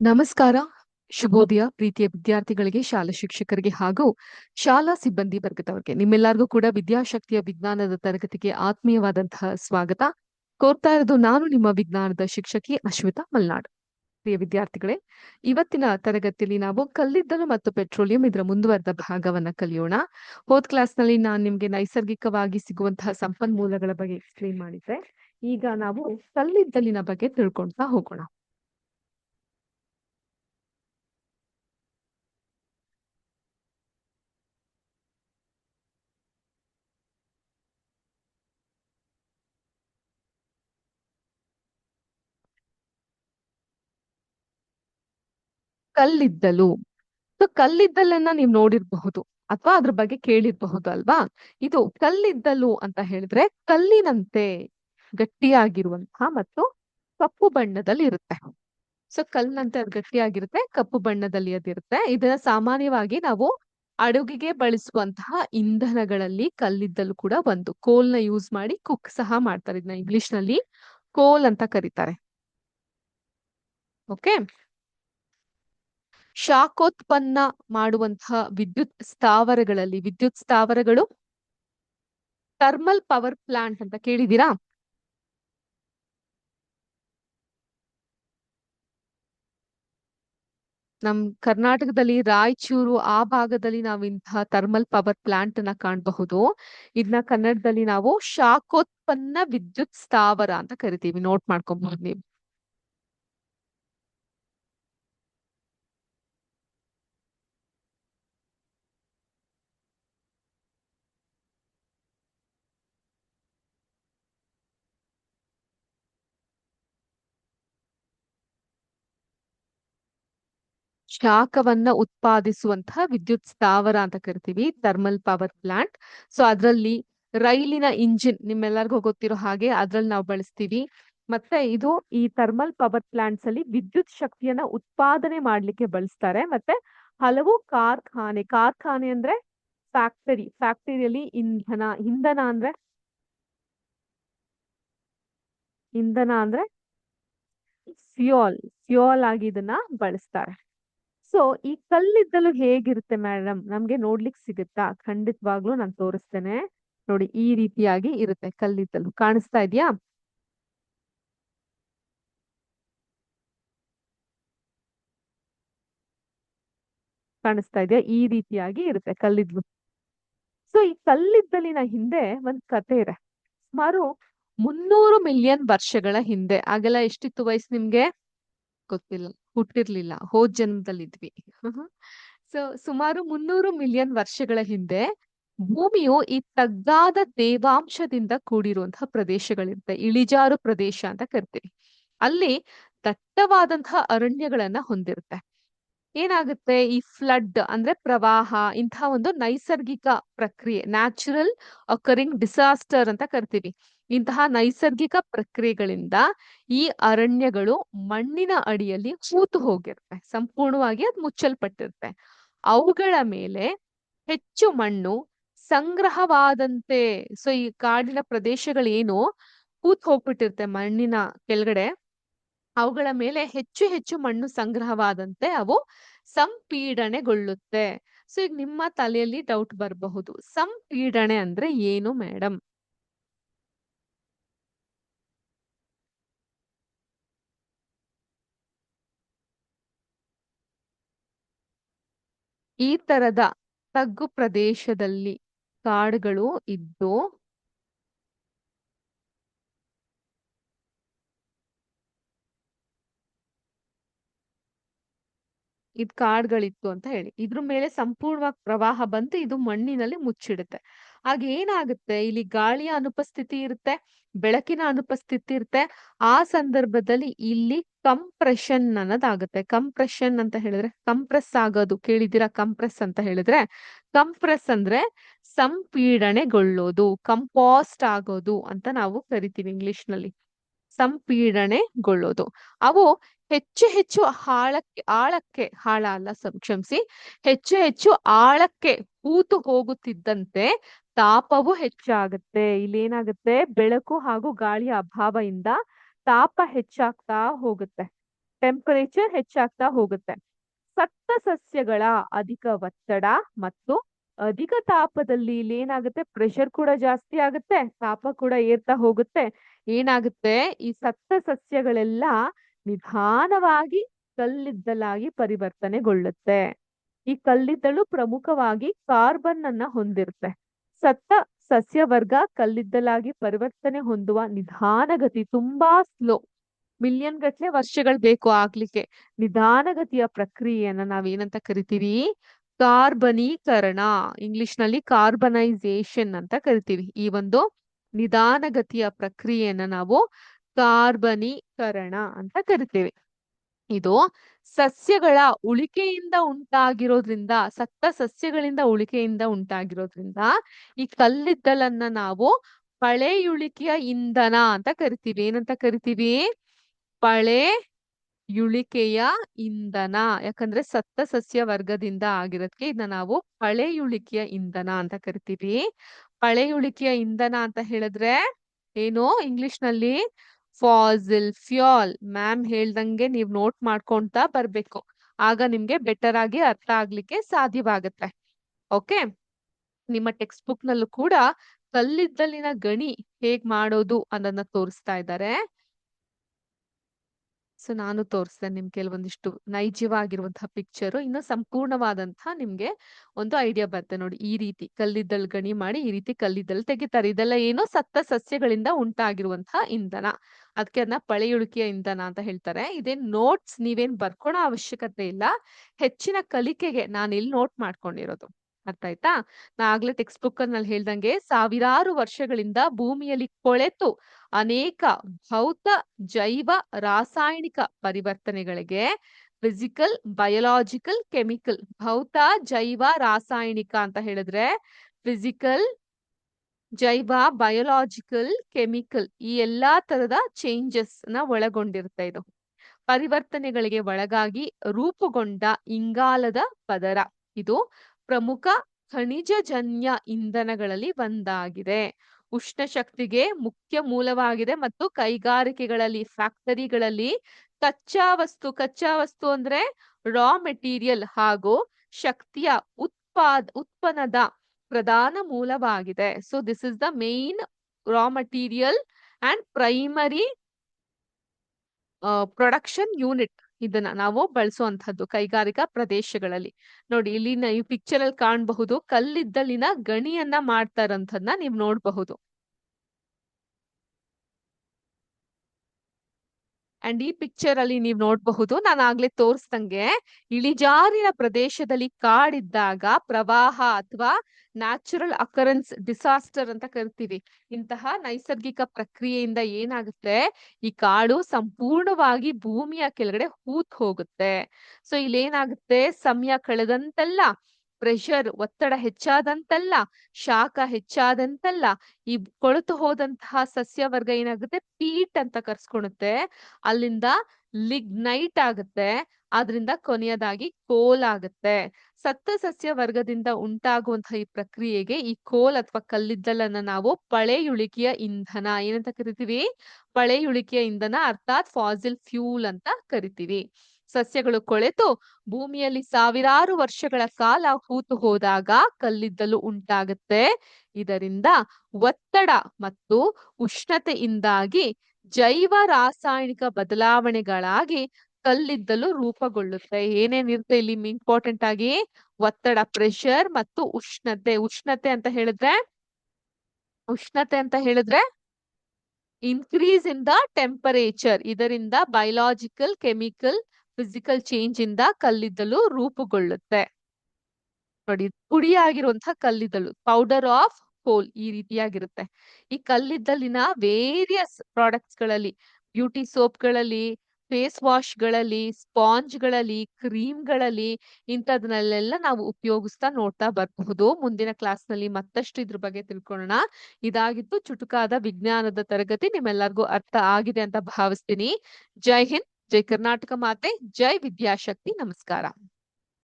ನಮಸ್ಕಾರ. ಶುಭೋದಯ. ಪ್ರೀತಿಯ ವಿದ್ಯಾರ್ಥಿಗಳಿಗೆ, ಶಾಲಾ ಶಿಕ್ಷಕರಿಗೆ ಹಾಗೂ ಶಾಲಾ ಸಿಬ್ಬಂದಿ ವರ್ಗದವರಿಗೆ. ನಿಮ್ಮೆಲ್ಲರಿಗೂ ಕೂಡ ವಿದ್ಯಾಶಕ್ತಿಯ ವಿಜ್ಞಾನದ ತರಗತಿಗೆ ಆತ್ಮೀಯವಾದಂತಹ ಸ್ವಾಗತ. ಕೋರ್ತಾ ಇರೋದು ನಾನು ನಿಮ್ಮ ವಿಜ್ಞಾನದ ಶಿಕ್ಷಕಿ ಅಶ್ವಿತಾ ಮಲ್ನಾಡ್. ಪ್ರಿಯ ವಿದ್ಯಾರ್ಥಿಗಳೇ, ಇವತ್ತಿನ ತರಗತಿಯಲ್ಲಿ ನಾವು ಕಲ್ಲಿದ್ದಲು ಮತ್ತು ಪೆಟ್ರೋಲಿಯಂ ಇದರ ಮುಂದುವರೆದ ಭಾಗವನ್ನ ಕಲಿಯೋಣ. ಹೋದ್ ಕ್ಲಾಸ್ನಲ್ಲಿ ನಾನು ನಿಮ್ಗೆ ನೈಸರ್ಗಿಕವಾಗಿ ಸಿಗುವಂತಹ ಸಂಪನ್ಮೂಲಗಳ ಬಗ್ಗೆ ಎಕ್ಸ್ಪ್ಲೇನ್ ಮಾಡಿದ್ರೆ ಈಗ ನಾವು ಕಲ್ಲಿದ್ದಲಿನ ಬಗ್ಗೆ ತಿಳ್ಕೊಳ್ತಾ ಹೋಗೋಣ. ಕಲ್ಲಿದ್ದಲು. ಸೊ ಕಲ್ಲಿದ್ದಲನ್ನ ನೀವು ನೋಡಿರ್ಬಹುದು ಅಥವಾ ಅದ್ರ ಬಗ್ಗೆ ಕೇಳಿರ್ಬಹುದು ಅಲ್ವಾ? ಇದು ಕಲ್ಲಿದ್ದಲು ಅಂತ ಹೇಳಿದ್ರೆ ಕಲ್ಲಿನಂತೆ ಗಟ್ಟಿಯಾಗಿರುವಂತಹ ಮತ್ತು ಕಪ್ಪು ಬಣ್ಣದಲ್ಲಿ ಇರುತ್ತೆ ಸೊ ಕಲ್ಲಿನಂತೆ ಅದು ಗಟ್ಟಿಯಾಗಿರುತ್ತೆ, ಕಪ್ಪು ಬಣ್ಣದಲ್ಲಿ ಅದಿರುತ್ತೆ ಇದನ್ನ ಸಾಮಾನ್ಯವಾಗಿ ನಾವು ಅಡುಗೆಗೆ ಬಳಸುವಂತಹ ಇಂಧನಗಳಲ್ಲಿ ಕಲ್ಲಿದ್ದಲು ಕೂಡ ಒಂದು. ಕೋಲ್ನ ಯೂಸ್ ಮಾಡಿ ಕುಕ್ ಸಹ ಮಾಡ್ತಾರೆ. ಇದನ್ನ ಇಂಗ್ಲಿಷ್ನಲ್ಲಿ ಕೋಲ್ ಅಂತ ಕರೀತಾರೆ. ಓಕೆ ಶಾಖೋತ್ಪನ್ನ ಮಾಡುವಂತಹ ವಿದ್ಯುತ್ ಸ್ಥಾವರಗಳಲ್ಲಿ ವಿದ್ಯುತ್ ಸ್ಥಾವರಗಳು ಥರ್ಮಲ್ ಪವರ್ ಪ್ಲಾಂಟ್ ಅಂತ ಕೇಳಿದೀರಾ ನಮ್ ಕರ್ನಾಟಕದಲ್ಲಿ ರಾಯಚೂರು ಆ ಭಾಗದಲ್ಲಿ ನಾವು ಇಂತಹ ಥರ್ಮಲ್ ಪವರ್ ಪ್ಲಾಂಟ್ ಅನ್ನ ಕಾಣಬಹುದು. ಇದನ್ನ ಕನ್ನಡದಲ್ಲಿ ನಾವು ಶಾಖೋತ್ಪನ್ನ ವಿದ್ಯುತ್ ಸ್ಥಾವರ ಅಂತ ಕರಿತೀವಿ. ನೋಟ್ ಮಾಡ್ಕೊಬಹುದು ನೀವು ಶಾಖವನ್ನ ಉತ್ಪಾದಿಸುವಂತಹ ವಿದ್ಯುತ್ ಸ್ಥಾವರ ಅಂತ ಕರಿತೀವಿ ಥರ್ಮಲ್ ಪವರ್ ಪ್ಲಾಂಟ್ ಸೊ ಅದರಲ್ಲಿ ರೈಲಿನ ಇಂಜಿನ್ ನಿಮ್ಮೆಲ್ಲರಿಗೂ ಗೊತ್ತಿರೋ ಹಾಗೆ ಅದ್ರಲ್ಲಿ ನಾವು ಬಳಸ್ತೀವಿ. ಮತ್ತೆ ಇದು ಈ ಥರ್ಮಲ್ ಪವರ್ ಪ್ಲಾಂಟ್ಸ್ ಅಲ್ಲಿ ವಿದ್ಯುತ್ ಶಕ್ತಿಯನ್ನ ಉತ್ಪಾದನೆ ಮಾಡ್ಲಿಕ್ಕೆ ಬಳಸ್ತಾರೆ. ಮತ್ತೆ ಹಲವು ಕಾರ್ಖಾನೆ ಕಾರ್ಖಾನೆ ಅಂದ್ರೆ ಫ್ಯಾಕ್ಟರಿ ಫ್ಯಾಕ್ಟರಿಯಲ್ಲಿ ಇಂಧನ ಇಂಧನ ಅಂದ್ರೆ? ಇಂಧನ ಅಂದ್ರೆ ಫ್ಯೂಯಲ್ ಫ್ಯೂಯಲ್ ಆಗಿ ಇದನ್ನ ಬಳಸ್ತಾರೆ. ಸೊ ಈ ಕಲ್ಲಿದ್ದಲು ಹೇಗಿರುತ್ತೆ ಮೇಡಮ್ ನಮ್ಗೆ ನೋಡ್ಲಿಕ್ಕೆ ಸಿಗುತ್ತಾ? ಖಂಡಿತವಾಗ್ಲೂ ನಾನು ತೋರಿಸ್ತೇನೆ. ನೋಡಿ, ಈ ರೀತಿಯಾಗಿ ಇರುತ್ತೆ ಕಲ್ಲಿದ್ದಲು. ಕಾಣಿಸ್ತಾ ಇದೆಯಾ? ಕಾಣಿಸ್ತಾ ಇದೆಯಾ? ಈ ರೀತಿಯಾಗಿ ಇರುತ್ತೆ ಕಲ್ಲಿದ್ದಲು. ಸೊ ಈ ಕಲ್ಲಿದ್ದಲಿನ ಹಿಂದೆ ಒಂದ್ ಕತೆ ಇದೆ. ಸುಮಾರು ಮುನ್ನೂರು ಮಿಲಿಯನ್ ವರ್ಷಗಳ ಹಿಂದೆ ಆಗೆಲ್ಲ ಎಷ್ಟಿತ್ತು ವಯಸ್ಸು ನಿಮ್ಗೆ? ಗೊತ್ತಿಲ್ಲ. ಹುಟ್ಟಿರ್ಲಿಲ್ಲ, ಹೋದ್ ಜನ್ಮದಲ್ಲಿದ್ವಿ. ಸೊ, ಸುಮಾರು ಮುನ್ನೂರು ಮಿಲಿಯನ್ ವರ್ಷಗಳ ಹಿಂದೆ ಭೂಮಿಯು ಈ ತಗ್ಗಾದ ತೇವಾಂಶದಿಂದ ಕೂಡಿರುವಂತಹ ಪ್ರದೇಶಗಳಿರುತ್ತೆ. ಇಳಿಜಾರು ಪ್ರದೇಶ ಅಂತ ಕರಿತೀವಿ. ಅಲ್ಲಿ ದಟ್ಟವಾದಂತಹ ಅರಣ್ಯಗಳನ್ನ ಹೊಂದಿರುತ್ತೆ. ಏನಾಗುತ್ತೆ? ಈ ಫ್ಲಡ್ ಅಂದ್ರೆ ಪ್ರವಾಹ, ಇಂತಹ ಒಂದು ನೈಸರ್ಗಿಕ ಪ್ರಕ್ರಿಯೆ ನ್ಯಾಚುರಲ್ ಅಕರಿಂಗ್ ಡಿಸಾಸ್ಟರ್ ಅಂತ ಕರಿತೀವಿ. ಇಂತಹ ನೈಸರ್ಗಿಕ ಪ್ರಕ್ರಿಯೆಗಳಿಂದ ಈ ಅರಣ್ಯಗಳು ಮಣ್ಣಿನ ಅಡಿಯಲ್ಲಿ ಕೂತು ಹೋಗಿರುತ್ತೆ. ಸಂಪೂರ್ಣವಾಗಿ ಅದು ಮುಚ್ಚಲ್ಪಟ್ಟಿರುತ್ತೆ. ಅವುಗಳ ಮೇಲೆ ಹೆಚ್ಚು ಮಣ್ಣು ಸಂಗ್ರಹವಾದಂತೆ, ಸೊ ಈ ಕಾಡಿನ ಪ್ರದೇಶಗಳೇನು ಕೂತ್ ಹೋಗ್ಬಿಟ್ಟಿರುತ್ತೆ ಮಣ್ಣಿನ ಕೆಳಗಡೆ. ಅವುಗಳ ಮೇಲೆ ಹೆಚ್ಚು ಹೆಚ್ಚು ಮಣ್ಣು ಸಂಗ್ರಹವಾದಂತೆ ಅವು ಸಂಪೀಡನೆಗೊಳ್ಳುತ್ತೆ ಸೊ ಈಗ ನಿಮ್ಮ ತಲೆಯಲ್ಲಿ ಡೌಟ್ ಬರಬಹುದು. ಸಂಪೀಡನೆ ಅಂದ್ರೆ ಏನು ಮೇಡಮ್ ಈ ತರದ ತಗ್ಗು ಪ್ರದೇಶದಲ್ಲಿ ಕಾಡುಗಳು ಇದ್ದು ಇದ್ ಕಾಡ್ಗಳಿತ್ತು ಅಂತ ಹೇಳಿ. ಇದ್ರ ಮೇಲೆ ಸಂಪೂರ್ಣವಾಗಿ ಪ್ರವಾಹ ಬಂತು ಇದು ಮಣ್ಣಿನಲ್ಲಿ ಮುಚ್ಚಿಡುತ್ತೆ. ಆಗ ಏನಾಗುತ್ತೆ? ಇಲ್ಲಿ ಗಾಳಿಯ ಅನುಪಸ್ಥಿತಿ ಇರುತ್ತೆ, ಬೆಳಕಿನ ಅನುಪಸ್ಥಿತಿ ಇರುತ್ತೆ. ಆ ಸಂದರ್ಭದಲ್ಲಿ ಇಲ್ಲಿ ಕಂಪ್ರೆಷನ್ ಅನ್ನೋದಾಗುತ್ತೆ. ಕಂಪ್ರೆಷನ್ ಅಂತ ಹೇಳಿದ್ರೆ, ಕಂಪ್ರೆಸ್ ಆಗೋದು. ಕೇಳಿದಿರಾ ಕಂಪ್ರೆಸ್ ಅಂತ ಹೇಳಿದ್ರೆ? ಕಂಪ್ರೆಸ್ ಅಂದ್ರೆ ಸಂಪೀಡನೆಗೊಳ್ಳೋದು ಕಂಪಾಸ್ಟ್ ಆಗೋದು ಅಂತ ನಾವು ಕರಿತೀವಿ ಇಂಗ್ಲಿಷ್ನಲ್ಲಿ ಸಂಪೀಡನೆಗೊಳ್ಳೋದು ಅವು ಹೆಚ್ಚು ಹೆಚ್ಚು ಆಳಕ್ಕೆ ಆಳಕ್ಕೆ, ಹಾಳ ಅಲ್ಲ ಕ್ಷಮಿಸಿ. ಹೆಚ್ಚು ಹೆಚ್ಚು ಆಳಕ್ಕೆ ಕೂತು ಹೋಗುತ್ತಿದ್ದಂತೆ ತಾಪವು ಹೆಚ್ಚಾಗುತ್ತೆ. ಇಲ್ಲಿ ಏನಾಗುತ್ತೆ ಬೆಳಕು ಹಾಗೂ ಗಾಳಿಯ ಅಭಾವದಿಂದ ತಾಪ ಹೆಚ್ಚಾಗ್ತಾ ಹೋಗುತ್ತೆ. ಟೆಂಪರೇಚರ್ ಹೆಚ್ಚಾಗ್ತಾ ಹೋಗುತ್ತೆ. ಸತ್ತ ಸಸ್ಯಗಳ ಅಧಿಕ ಒತ್ತಡ ಮತ್ತು ಅಧಿಕ ತಾಪದಲ್ಲಿ ಇಲ್ಲಿ ಏನಾಗುತ್ತೆ ಪ್ರೆಷರ್ ಕೂಡ ಜಾಸ್ತಿ ಆಗುತ್ತೆ. ತಾಪ ಕೂಡ ಏರ್ತಾ ಹೋಗುತ್ತೆ. ಏನಾಗುತ್ತೆ? ಈ ಸತ್ತ ಸಸ್ಯಗಳೆಲ್ಲ ನಿಧಾನವಾಗಿ ಕಲ್ಲಿದ್ದಲಾಗಿ ಪರಿವರ್ತನೆಗೊಳ್ಳುತ್ತೆ. ಈ ಕಲ್ಲಿದ್ದಲು ಪ್ರಮುಖವಾಗಿ ಕಾರ್ಬನ್ ಅನ್ನ ಹೊಂದಿರುತ್ತೆ. ಸತ್ತ ಸಸ್ಯವರ್ಗ ಕಲ್ಲಿದ್ದಲಾಗಿ ಪರಿವರ್ತನೆ ಹೊಂದುವ ನಿಧಾನಗತಿ ತುಂಬಾ ಸ್ಲೋ. ಮಿಲಿಯನ್ ಗಟ್ಲೆ ವರ್ಷಗಳು ಬೇಕು ಆಗ್ಲಿಕ್ಕೆ. ನಿಧಾನಗತಿಯ ಪ್ರಕ್ರಿಯೆಯನ್ನ ನಾವೇನಂತ ಕರಿತೀವಿ? ಕಾರ್ಬನೀಕರಣ. ಇಂಗ್ಲಿಷ್ನಲ್ಲಿ ಕಾರ್ಬನೈಸೇಷನ್ ಅಂತ ಕರಿತೀವಿ. ಈ ಒಂದು ನಿಧಾನಗತಿಯ ಪ್ರಕ್ರಿಯೆಯನ್ನ ನಾವು ಕಾರ್ಬನೀಕರಣ ಅಂತ ಕರಿತೇವೆ. ಇದು ಸಸ್ಯಗಳ ಉಳಿಕೆಯಿಂದ ಉಂಟಾಗಿರೋದ್ರಿಂದ, ಸತ್ತ ಸಸ್ಯಗಳಿಂದ ಉಳಿಕೆಯಿಂದ ಉಂಟಾಗಿರೋದ್ರಿಂದ ಈ ಕಲ್ಲಿದ್ದಲನ್ನ ನಾವು ಪಳೆಯುಳಿಕೆಯ ಇಂಧನ ಅಂತ ಕರಿತೀವಿ. ಏನಂತ ಕರಿತೀವಿ? ಪಳೆ ಯುಳಿಕೆಯ ಇಂಧನ. ಯಾಕಂದ್ರೆ ಸತ್ತ ಸಸ್ಯ ವರ್ಗದಿಂದ ಆಗಿರೋದಕ್ಕೆ ಇದನ್ನ ನಾವು ಪಳೆಯುಳಿಕೆಯ ಇಂಧನ ಅಂತ ಕರಿತೀವಿ. ಪಳೆಯುಳಿಕೆಯ ಇಂಧನ ಅಂತ ಹೇಳಿದ್ರೆ ಏನು ಇಂಗ್ಲಿಷ್ನಲ್ಲಿ ಫಾಸಿಲ್ ಫ್ಯೂಲ್ ಮ್ಯಾಮ್ ಹೇಳ್ದಂಗೆ ನೀವ್ ನೋಟ್ ಮಾಡ್ಕೊಂತ ಬರ್ಬೇಕು. ಆಗ ನಿಮ್ಗೆ ಬೆಟರ್ ಆಗಿ ಅರ್ಥ ಆಗ್ಲಿಕ್ಕೆ ಸಾಧ್ಯವಾಗುತ್ತೆ. ಓಕೆ ನಿಮ್ಮ ಟೆಕ್ಸ್ಟ್ ಬುಕ್ ನಲ್ಲೂ ಕೂಡ ಕಲ್ಲಿದ್ದಲಿನ ಗಣಿ ಹೇಗ್ ಮಾಡೋದು ಅನ್ನೋದನ್ನ ತೋರಿಸ್ತಾ ಇದ್ದಾರೆ. ಸೊ, ನಾನು ತೋರಿಸ್ದೆ ನಿಮ್ ಕೆಲವೊಂದಿಷ್ಟು ನೈಜವಾಗಿರುವಂತಹ ಪಿಕ್ಚರ್ ಇನ್ನು ಸಂಪೂರ್ಣವಾದಂತಹ ನಿಮ್ಗೆ ಒಂದು ಐಡಿಯಾ ಬರುತ್ತೆ ನೋಡಿ. ಈ ರೀತಿ ಕಲ್ಲಿದ್ದಲ್ ಗಣಿ ಮಾಡಿ ಈ ರೀತಿ ಕಲ್ಲಿದ್ದಲ್ ತೆಗಿತಾರೆ. ಇದೆಲ್ಲ ಏನೋ ಸತ್ತ ಸಸ್ಯಗಳಿಂದ ಉಂಟಾಗಿರುವಂತಹ ಇಂಧನ. ಅದಕ್ಕೆ ಅದನ್ನ ಪಳೆಯುಳಿಕೆಯ ಇಂಧನ ಅಂತ ಹೇಳ್ತಾರೆ. ಇದೇನ್ ನೋಟ್ಸ್ ನೀವೇನ್ ಬರ್ಕೊಳೋ ಅವಶ್ಯಕತೆ ಇಲ್ಲ. ಹೆಚ್ಚಿನ ಕಲಿಕೆಗೆ ನಾನು ಇಲ್ಲಿ ನೋಟ್ ಮಾಡ್ಕೊಂಡಿರೋದು. ಅರ್ಥ ಆಯ್ತಾ? ನಾ ಆಗ್ಲೇ ಟೆಕ್ಸ್ಟ್ ಬುಕ್ ಅಲ್ಲಿ ಹೇಳ್ದಂಗೆ ಸಾವಿರಾರು ವರ್ಷಗಳಿಂದ ಭೂಮಿಯಲ್ಲಿ ಕೊಳೆತು ಅನೇಕ ಭೌತ, ಜೈವ, ರಾಸಾಯನಿಕ ಪರಿವರ್ತನೆಗಳಿಗೆ ಫಿಸಿಕಲ್ ಬಯೋಲಾಜಿಕಲ್ ಕೆಮಿಕಲ್ ಭೌತ, ಜೈವ, ರಾಸಾಯನಿಕ ಅಂತ ಹೇಳಿದ್ರೆ ಫಿಸಿಕಲ್ ಜೈವ ಬಯೋಲಾಜಿಕಲ್ ಕೆಮಿಕಲ್ ಈ ಎಲ್ಲಾ ತರದ ಚೇಂಜಸ್ನ ಒಳಗೊಂಡಿರುತ್ತೆ ಇದು. ಪರಿವರ್ತನೆಗಳಿಗೆ ಒಳಗಾಗಿ ರೂಪುಗೊಂಡ ಇಂಗಾಲದ ಪದರ. ಇದು ಪ್ರಮುಖ ಖನಿಜಜನ್ಯ ಇಂಧನಗಳಲ್ಲಿ ಒಂದಾಗಿದೆ. ಉಷ್ಣ ಶಕ್ತಿಗೆ ಮುಖ್ಯ ಮೂಲವಾಗಿದೆ ಮತ್ತು ಕೈಗಾರಿಕೆಗಳಲ್ಲಿ, ಫ್ಯಾಕ್ಟರಿಗಳಲ್ಲಿ ಕಚ್ಚಾ ವಸ್ತು ಕಚ್ಚಾ ವಸ್ತು ಅಂದ್ರೆ ರಾ ಮೆಟೀರಿಯಲ್ ಹಾಗೂ ಶಕ್ತಿಯ ಉತ್ಪಾದ, ಉತ್ಪನ್ನದ ಪ್ರಧಾನ ಮೂಲವಾಗಿದೆ. So this is the main raw material and primary production unit ಇದನ್ನ ನಾವು ಬಳಸುವಂತಹದ್ದು ಕೈಗಾರಿಕಾ ಪ್ರದೇಶಗಳಲ್ಲಿ. ನೋಡಿ, ಇಲ್ಲಿನ ಈ ಪಿಕ್ಚರ್ ಅಲ್ಲಿ ಕಾಣಬಹುದು ಕಲ್ಲಿದ್ದಲಿನ ಗಣಿಯನ್ನ ಮಾಡ್ತಾ ನೀವ್ ನೀವು ನೋಡಬಹುದು. ಅಂಡ್ ಈ ಪಿಕ್ಚರ್ ಅಲ್ಲಿ ನೀವು ನೋಡಬಹುದು, ನಾನು ಆಗ್ಲೇ ತೋರಿಸ್ದಂಗೆ, ಇಳಿಜಾರಿನ ಪ್ರದೇಶದಲ್ಲಿ ಕಾಡಿದ್ದಾಗ ಪ್ರವಾಹ ಅಥವಾ ನ್ಯಾಚುರಲ್ ಅಕರೆನ್ಸ್ ಡಿಸಾಸ್ಟರ್ ಅಂತ ಕರಿತೀವಿ. ಇಂತಹ ನೈಸರ್ಗಿಕ ಪ್ರಕ್ರಿಯೆಯಿಂದ ಏನಾಗುತ್ತೆ? ಈ ಕಾಡು ಸಂಪೂರ್ಣವಾಗಿ ಭೂಮಿಯ ಕೆಳಗಡೆ ಹೂತ್ ಹೋಗುತ್ತೆ ಸೊ ಇಲ್ಲಿ ಏನಾಗುತ್ತೆ ಸಮಯ ಕಳೆದಂತೆಲ್ಲ ಪ್ರೆಷರ್ ಒತ್ತಡ ಹೆಚ್ಚಾದಂತಲ್ಲ, ಶಾಖ ಹೆಚ್ಚಾದಂತಲ್ಲ, ಈ ಕೊಳೆತು ಹೋದಂತಹ ಸಸ್ಯವರ್ಗ ಏನಾಗುತ್ತೆ? ಪೀಟ್ ಅಂತ ಕರ್ಸ್ಕೊಳುತ್ತೆ ಅಲ್ಲಿಂದ ಲಿಗ್ನೈಟ್ ಆಗುತ್ತೆ. ಅದರಿಂದ ಕೊನೆಯದಾಗಿ ಕೋಲ್ ಆಗುತ್ತೆ. ಸತ್ತ ಸಸ್ಯ ವರ್ಗದಿಂದ ಉಂಟಾಗುವಂತಹ ಈ ಪ್ರಕ್ರಿಯೆಗೆ ಈ ಕೋಲ್ ಅಥವಾ ಕಲ್ಲಿದ್ದಲನ್ನ ನಾವು ಪಳೆಯುಳಿಕೆಯ ಇಂಧನ ಏನಂತ ಕರಿತೀವಿ? ಪಳೆಯುಳಿಕೆಯ ಇಂಧನ ಅರ್ಥಾತ್ ಫಾಸಿಲ್ ಫ್ಯೂಲ್ ಅಂತ ಕರಿತೀವಿ. ಸಸ್ಯಗಳು ಕೊಳೆತು, ಭೂಮಿಯಲ್ಲಿ ಸಾವಿರಾರು ವರ್ಷಗಳ ಕಾಲ ಹೂತು ಹೋದಾಗ ಕಲ್ಲಿದ್ದಲು ಉಂಟಾಗುತ್ತೆ. ಇದರಿಂದ ಒತ್ತಡ ಮತ್ತು ಉಷ್ಣತೆಯಿಂದಾಗಿ ಜೈವ ರಾಸಾಯನಿಕ ಬದಲಾವಣೆಗಳಾಗಿ ಕಲ್ಲಿದ್ದಲು ರೂಪುಗೊಳ್ಳುತ್ತೆ. ಏನೇನಿರುತ್ತೆ ಇಲ್ಲಿ ಇಂಪಾರ್ಟೆಂಟ್ ಆಗಿ? ಒತ್ತಡ ಪ್ರೆಷರ್ ಮತ್ತು ಉಷ್ಣತೆ. ಉಷ್ಣತೆ ಅಂತ ಹೇಳಿದ್ರೆ? ಉಷ್ಣತೆ ಅಂತ ಹೇಳಿದ್ರೆ ಇನ್ಕ್ರೀಸ್ ಇನ್ ದ ಟೆಂಪರೇಚರ್ ಇದರಿಂದ ಬಯೋಲಾಜಿಕಲ್ ಕೆಮಿಕಲ್ ಫಿಸಿಕಲ್ ಚೇಂಜ್ ಇಂದ ಕಲ್ಲಿದ್ದಲು ರೂಪುಗೊಳ್ಳುತ್ತೆ. ನೋಡಿ ಪುಡಿಯಾಗಿರುವಂತಹ ಕಲ್ಲಿದ್ದಲು ಪೌಡರ್ ಆಫ್ ಕೋಲ್ ಈ ರೀತಿಯಾಗಿರುತ್ತೆ. ಈ ಕಲ್ಲಿದ್ದಲಿನ ವೇರಿಯಸ್ ಪ್ರಾಡಕ್ಟ್ಸ್ಗಳಲ್ಲಿ ಬ್ಯೂಟಿ ಸೋಪ್ಗಳಲ್ಲಿ ಫೇಸ್ ವಾಶ್ಗಳಲ್ಲಿ ಸ್ಪಾಂಜ್ಗಳಲ್ಲಿ ಕ್ರೀಮ್ಗಳಲ್ಲಿ, ಇಂಥದ್ನಲ್ಲೆಲ್ಲ ನಾವು ಉಪಯೋಗಿಸ್ತಾ ನೋಡ್ತಾ ಬರಬಹುದು. ಮುಂದಿನ ಕ್ಲಾಸ್ನಲ್ಲಿ ಮತ್ತಷ್ಟು ಇದ್ರ ಬಗ್ಗೆ ತಿಳ್ಕೊಳ್ಳೋಣ ಇದಾಗಿತ್ತು ಚುಟುಕಾದ ವಿಜ್ಞಾನದ ತರಗತಿ, ನಿಮ್ಮೆಲ್ಲರಿಗೂ ಅರ್ಥ ಆಗಿದೆ ಅಂತ ಭಾವಿಸ್ತೀನಿ. ಜೈ ಹಿಂದ್! ಜೈ ಕರ್ನಾಟಕ ಮಾತೆ ಜೈ ವಿದ್ಯಾಶಕ್ತಿ ನಮಸ್ಕಾರ